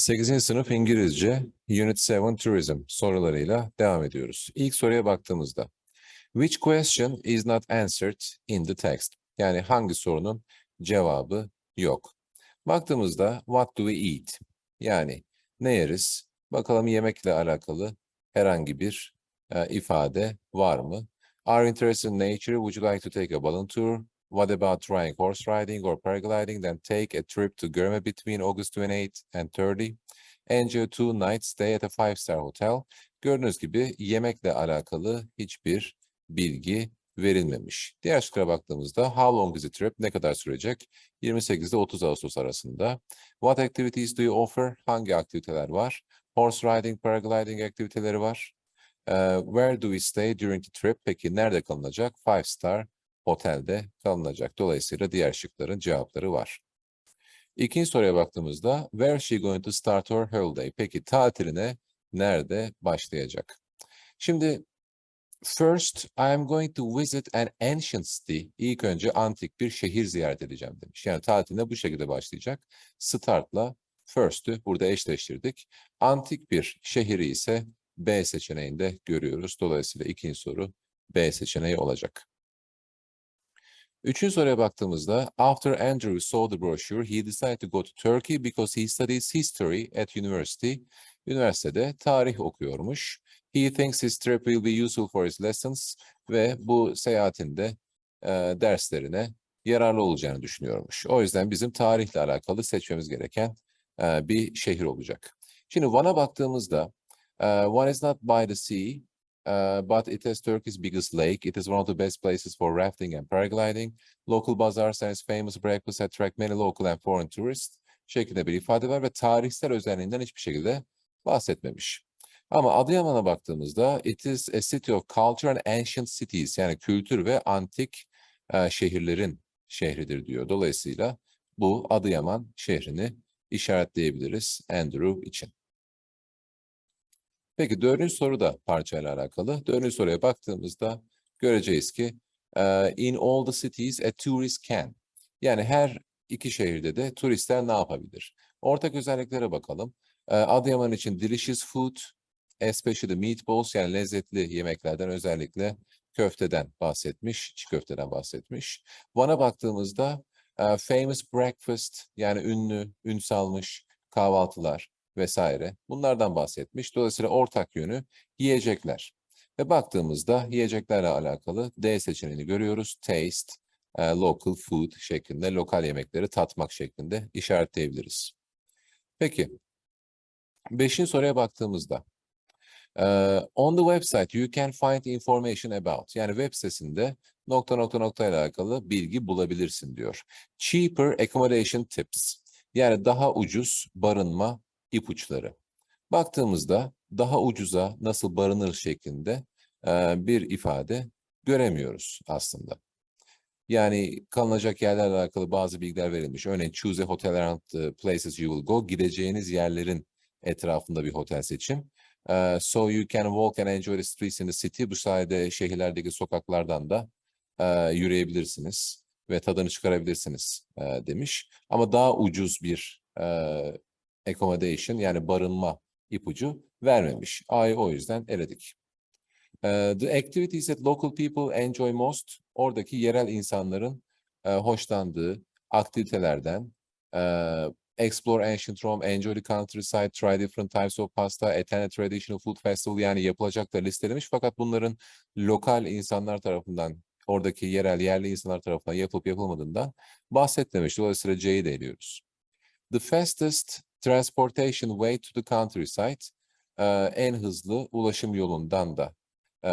8. sınıf İngilizce Unit 7 Tourism sorularıyla devam ediyoruz. İlk soruya baktığımızda Which question is not answered in the text? Yani hangi sorunun cevabı yok. Baktığımızda what do we eat? Yani ne yeriz? Bakalım yemekle alakalı herhangi bir e, ifade var mı? Are interested in nature? Would you like to take a balloon tour? What about trying horse riding or paragliding? Then take a trip to Görme between August 28 and 30. Enjoy two nights stay at a five-star hotel. Gördüğünüz gibi yemekle alakalı hiçbir bilgi verilmemiş. Diğer şıklara baktığımızda how long is the trip? Ne kadar sürecek? 28 ile 30 Ağustos arasında. What activities do you offer? Hangi aktiviteler var? Horse riding, paragliding aktiviteleri var. Ee, where do we stay during the trip? Peki nerede kalınacak? Five star otelde kalınacak. Dolayısıyla diğer şıkların cevapları var. İkinci soruya baktığımızda where she going to start her holiday? Peki tatiline nerede başlayacak? Şimdi first I am going to visit an ancient city. İlk önce antik bir şehir ziyaret edeceğim demiş. Yani tatiline bu şekilde başlayacak. Start'la first'ü burada eşleştirdik. Antik bir şehri ise B seçeneğinde görüyoruz. Dolayısıyla ikinci soru B seçeneği olacak. Üçüncü soruya baktığımızda after Andrew saw the brochure, he decided to go to Turkey because he studies history at university. Üniversitede tarih okuyormuş. He thinks his trip will be useful for his lessons ve bu seyahatinde e, derslerine yararlı olacağını düşünüyormuş. O yüzden bizim tarihle alakalı seçmemiz gereken e, bir şehir olacak. Şimdi Van'a baktığımızda e, Van is not by the sea, Uh, but it has Turkey's biggest lake. It is one of the best places for rafting and paragliding. Local bazaars and its famous breakfasts attract many local and foreign tourists. Şeklinde bir ifade var ve tarihsel özelliğinden hiçbir şekilde bahsetmemiş. Ama Adıyaman'a baktığımızda it is a city of culture and ancient cities yani kültür ve antik e, şehirlerin şehridir diyor. Dolayısıyla bu Adıyaman şehrini işaretleyebiliriz Andrew için. Peki dördüncü soru da parçayla alakalı. Dördüncü soruya baktığımızda göreceğiz ki in all the cities a tourist can. Yani her iki şehirde de turistler ne yapabilir? Ortak özelliklere bakalım. Adıyaman için delicious food, especially meatballs yani lezzetli yemeklerden özellikle köfteden bahsetmiş, çiğ köfteden bahsetmiş. Van'a baktığımızda famous breakfast yani ünlü, ün salmış kahvaltılar vesaire bunlardan bahsetmiş. Dolayısıyla ortak yönü yiyecekler. Ve baktığımızda yiyeceklerle alakalı D seçeneğini görüyoruz. Taste, e, local food şeklinde lokal yemekleri tatmak şeklinde işaretleyebiliriz. Peki, beşinci soruya baktığımızda e, on the website you can find information about yani web sitesinde nokta nokta nokta ile alakalı bilgi bulabilirsin diyor. Cheaper accommodation tips yani daha ucuz barınma ipuçları. Baktığımızda daha ucuza nasıl barınır şeklinde e, bir ifade göremiyoruz aslında. Yani kalınacak yerlerle alakalı bazı bilgiler verilmiş. Örneğin choose a hotel around the places you will go. Gideceğiniz yerlerin etrafında bir otel seçin. E, so you can walk and enjoy the streets in the city. Bu sayede şehirlerdeki sokaklardan da e, yürüyebilirsiniz ve tadını çıkarabilirsiniz demiş. Ama daha ucuz bir accommodation yani barınma ipucu vermemiş. A'yı o yüzden eledik. Ee, the activities that local people enjoy most, oradaki yerel insanların hoşlandığı aktivitelerden explore ancient Rome, enjoy the countryside, try different types of pasta, attend a traditional food festival yani yapılacaklar listelemiş fakat bunların lokal insanlar tarafından oradaki yerel yerli insanlar tarafından yapılıp yapılmadığından bahsetmemiş. Dolayısıyla C'yi de eliyoruz. The fastest transportation way to the countryside e, en hızlı ulaşım yolundan da e,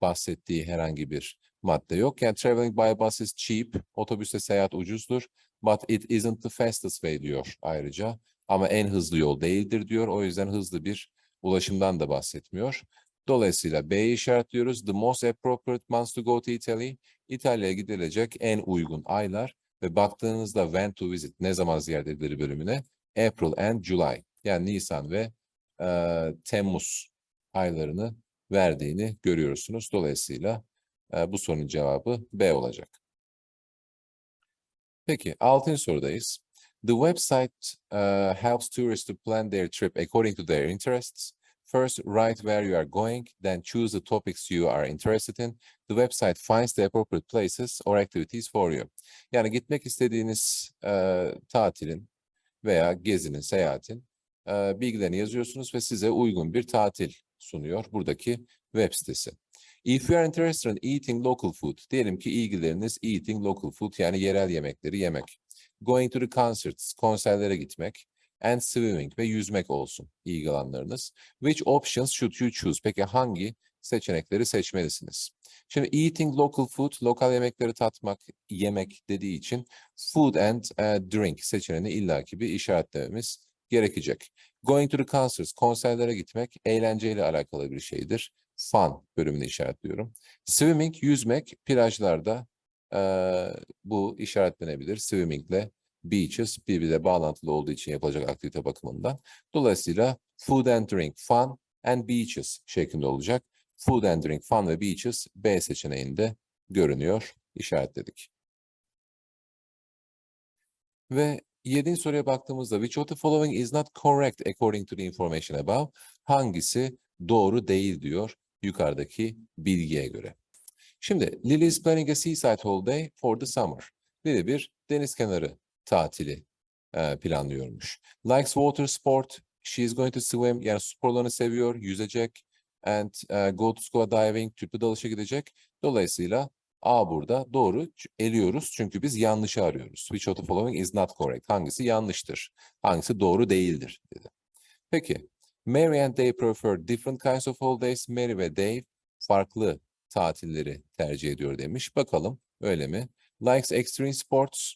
bahsettiği herhangi bir madde yok. Yani traveling by bus is cheap, otobüste seyahat ucuzdur. But it isn't the fastest way diyor ayrıca. Ama en hızlı yol değildir diyor. O yüzden hızlı bir ulaşımdan da bahsetmiyor. Dolayısıyla B'yi işaretliyoruz. The most appropriate months to go to Italy. İtalya'ya gidilecek en uygun aylar. Ve baktığınızda when to visit, ne zaman ziyaret edilir bölümüne April and July yani Nisan ve e, Temmuz aylarını verdiğini görüyorsunuz. Dolayısıyla e, bu sorunun cevabı B olacak. Peki altıncı sorudayız. The website uh, helps tourists to plan their trip according to their interests. First, write where you are going, then choose the topics you are interested in. The website finds the appropriate places or activities for you. Yani gitmek istediğiniz e, tatilin veya gezinin, seyahatin e, bilgilerini yazıyorsunuz ve size uygun bir tatil sunuyor buradaki web sitesi. If you are interested in eating local food, diyelim ki ilgileriniz eating local food yani yerel yemekleri yemek. Going to the concerts, konserlere gitmek. And swimming ve yüzmek olsun ilgi alanlarınız. Which options should you choose? Peki hangi seçenekleri seçmelisiniz? Şimdi eating local food, lokal yemekleri tatmak, yemek dediği için food and eh, drink seçeneğini illaki bir işaretlememiz gerekecek. Going to the concerts, konserlere gitmek eğlenceyle alakalı bir şeydir. Fun bölümünü işaretliyorum. Swimming, yüzmek, plajlarda eee, bu işaretlenebilir. Swimming'le beaches birbiriyle bağlantılı olduğu için yapılacak aktivite bakımından. Dolayısıyla food and drink, fun and beaches şeklinde olacak. Food and drink, fun ve beaches B seçeneğinde görünüyor, işaretledik. Ve yedinci soruya baktığımızda which of the following is not correct according to the information above? Hangisi doğru değil diyor yukarıdaki bilgiye göre. Şimdi Lily is planning a seaside holiday for the summer. Lily bir deniz kenarı tatili e, planlıyormuş. Likes water sport. She is going to swim. Yani sporlarını seviyor, yüzecek. And e, go to scuba diving. Tüplü dalışa gidecek. Dolayısıyla A burada doğru eliyoruz çünkü biz yanlışı arıyoruz. Which of the following is not correct? Hangisi yanlıştır? Hangisi doğru değildir dedi. Peki. Mary and Dave prefer different kinds of holidays. Mary ve Dave farklı tatilleri tercih ediyor demiş. Bakalım öyle mi? Likes extreme sports.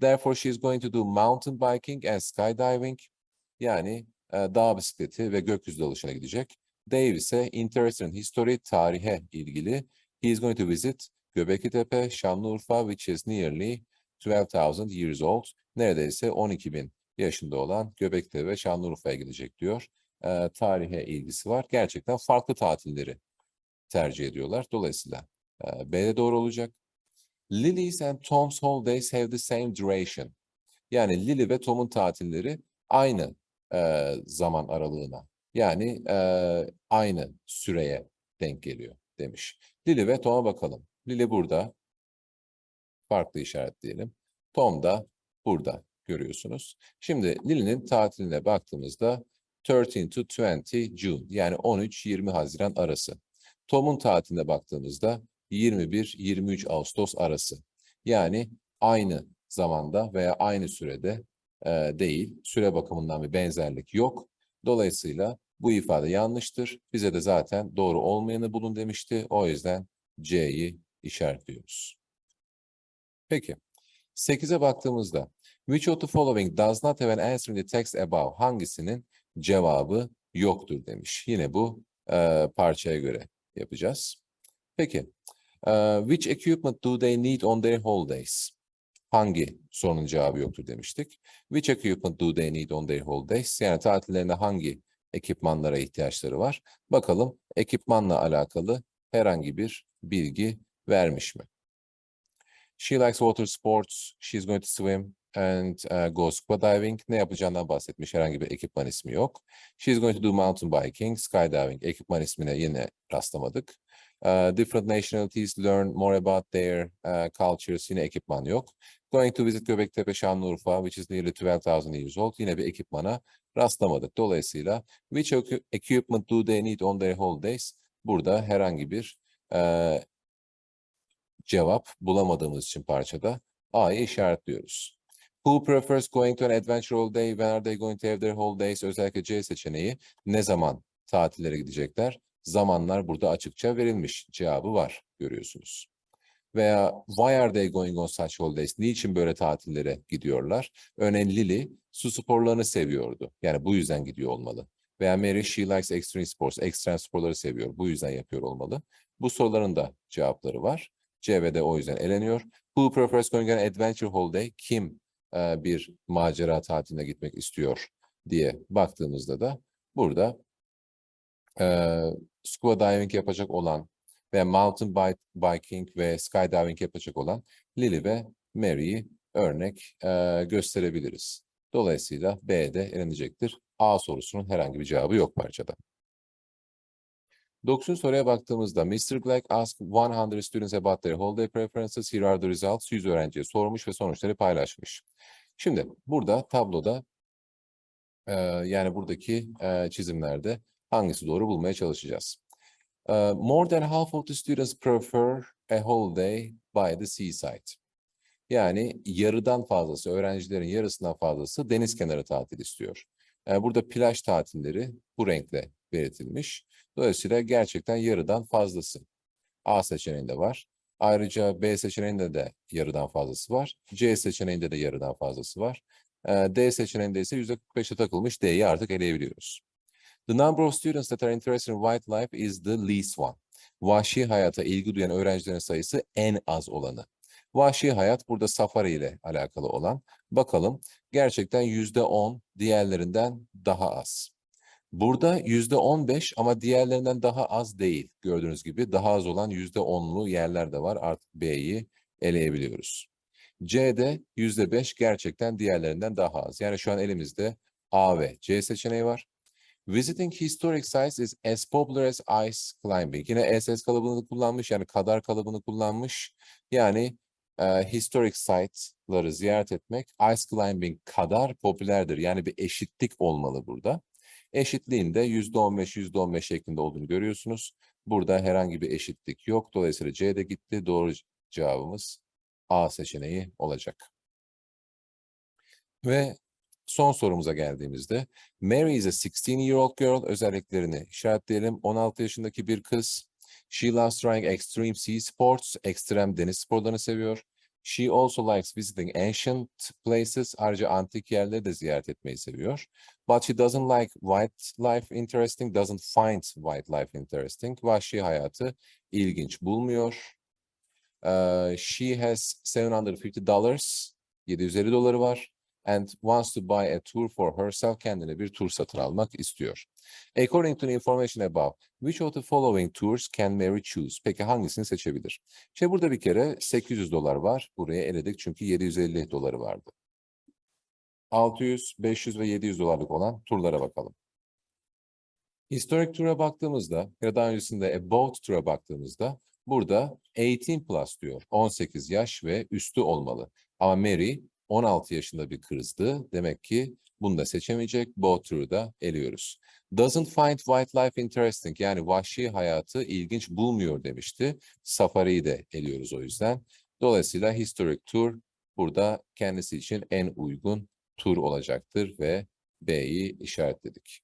Therefore she is going to do mountain biking and skydiving. Yani e, dağ bisikleti ve gökyüzü dalışına gidecek. Dave ise interested in history, tarihe ilgili. He is going to visit Göbekli Tepe, Şanlıurfa, which is nearly 12,000 years old. Neredeyse 12 bin yaşında olan Göbekli ve Şanlıurfa'ya gidecek diyor. E, tarihe ilgisi var. Gerçekten farklı tatilleri tercih ediyorlar. Dolayısıyla e, B de doğru olacak. Lily's and Tom's holidays have the same duration. Yani Lily ve Tom'un tatilleri aynı e, zaman aralığına. Yani e, aynı süreye denk geliyor demiş. Lily ve Tom'a bakalım. Lily burada. Farklı işaretleyelim. Tom da burada görüyorsunuz. Şimdi Lily'nin tatiline baktığımızda 13 to 20 June yani 13-20 Haziran arası. Tom'un tatiline baktığımızda 21-23 Ağustos arası. Yani aynı zamanda veya aynı sürede e, değil. Süre bakımından bir benzerlik yok. Dolayısıyla bu ifade yanlıştır. Bize de zaten doğru olmayanı bulun demişti. O yüzden C'yi işaretliyoruz. Peki. 8'e baktığımızda which of the following does not have an answer in the text above? Hangisinin cevabı yoktur demiş. Yine bu e, parçaya göre yapacağız. Peki. E, which equipment do they need on their holidays? Hangi sorunun cevabı yoktur demiştik. Which equipment do they need on their holidays? Yani tatillerinde hangi ekipmanlara ihtiyaçları var? Bakalım ekipmanla alakalı herhangi bir bilgi vermiş mi? She likes water sports. She's going to swim and uh, go scuba diving. Ne yapacağından bahsetmiş. Herhangi bir ekipman ismi yok. She's going to do mountain biking, skydiving. Ekipman ismine yine rastlamadık. Different nationalities learn more about their uh, cultures. Yine ekipman yok. Going to visit Göbektepe Şanlıurfa, which is nearly 12,000 years old. Yine bir ekipmana rastlamadık. Dolayısıyla which equi- equipment do they need on their holidays? Burada herhangi bir uh, cevap bulamadığımız için parçada A'yı işaretliyoruz. Who prefers going to an adventure holiday? When are they going to have their holidays? Özellikle C seçeneği ne zaman tatillere gidecekler? Zamanlar burada açıkça verilmiş. Cevabı var görüyorsunuz. Veya why are they going on such holidays? Niçin böyle tatillere gidiyorlar? Örneğin Lily su sporlarını seviyordu. Yani bu yüzden gidiyor olmalı. Veya Mary she likes extreme sports. Ekstrem sporları seviyor. Bu yüzden yapıyor olmalı. Bu soruların da cevapları var. C ve D o yüzden eleniyor. Who prefers going on adventure holiday? Kim e, bir macera tatiline gitmek istiyor diye baktığımızda da burada e, scuba diving yapacak olan ve mountain bike, biking ve skydiving yapacak olan Lily ve Mary'i örnek e, gösterebiliriz. Dolayısıyla B de elenecektir. A sorusunun herhangi bir cevabı yok parçada. Dokuzuncu soruya baktığımızda Mr. Black asked 100 students about their holiday preferences. Here are the results. 100 öğrenciye sormuş ve sonuçları paylaşmış. Şimdi burada tabloda e, yani buradaki e, çizimlerde hangisi doğru bulmaya çalışacağız. E, more than half of the students prefer a holiday by the seaside. Yani yarıdan fazlası, öğrencilerin yarısından fazlası deniz kenarı tatil istiyor. E, burada plaj tatilleri bu renkle belirtilmiş. Dolayısıyla gerçekten yarıdan fazlası. A seçeneğinde var. Ayrıca B seçeneğinde de yarıdan fazlası var. C seçeneğinde de yarıdan fazlası var. D seçeneğinde ise %45'e takılmış D'yi artık eleyebiliyoruz. The number of students that are interested in wildlife is the least one. Vahşi hayata ilgi duyan öğrencilerin sayısı en az olanı. Vahşi hayat burada safari ile alakalı olan. Bakalım gerçekten %10 diğerlerinden daha az. Burada yüzde on beş ama diğerlerinden daha az değil. Gördüğünüz gibi daha az olan yüzde onlu yerler de var. Artık B'yi eleyebiliyoruz. C'de yüzde beş gerçekten diğerlerinden daha az. Yani şu an elimizde A ve C seçeneği var. Visiting historic sites is as popular as ice climbing. Yine SS kalıbını kullanmış yani kadar kalıbını kullanmış. Yani e, historic sites'ları ziyaret etmek ice climbing kadar popülerdir. Yani bir eşitlik olmalı burada. Eşitliğinde %15, %15 şeklinde olduğunu görüyorsunuz. Burada herhangi bir eşitlik yok. Dolayısıyla C de gitti. Doğru cevabımız A seçeneği olacak. Ve son sorumuza geldiğimizde Mary is a 16-year-old girl özelliklerini işaretleyelim. 16 yaşındaki bir kız. She loves trying extreme sea sports. Ekstrem deniz sporlarını seviyor. She also likes visiting ancient places. Ayrıca antik yerleri de ziyaret etmeyi seviyor. But she doesn't like wildlife interesting, doesn't find wildlife interesting. Vahşi hayatı ilginç bulmuyor. Uh, she has 750 dollars, 750 doları var. And wants to buy a tour for herself. Kendine bir tur satın almak istiyor. According to the information above, which of the following tours can Mary choose? Peki hangisini seçebilir? Şey burada bir kere 800 dolar var. Buraya eledik çünkü 750 doları vardı. 600, 500 ve 700 dolarlık olan turlara bakalım. Historic Tour'a baktığımızda ya da daha öncesinde About Tour'a baktığımızda burada 18 plus diyor. 18 yaş ve üstü olmalı. Ama Mary 16 yaşında bir kızdı. Demek ki bunu da seçemeyecek. Both Tour'u da eliyoruz. Doesn't find wildlife interesting yani vahşi hayatı ilginç bulmuyor demişti. Safari'yi de eliyoruz o yüzden. Dolayısıyla Historic Tour burada kendisi için en uygun tur olacaktır ve B'yi işaretledik.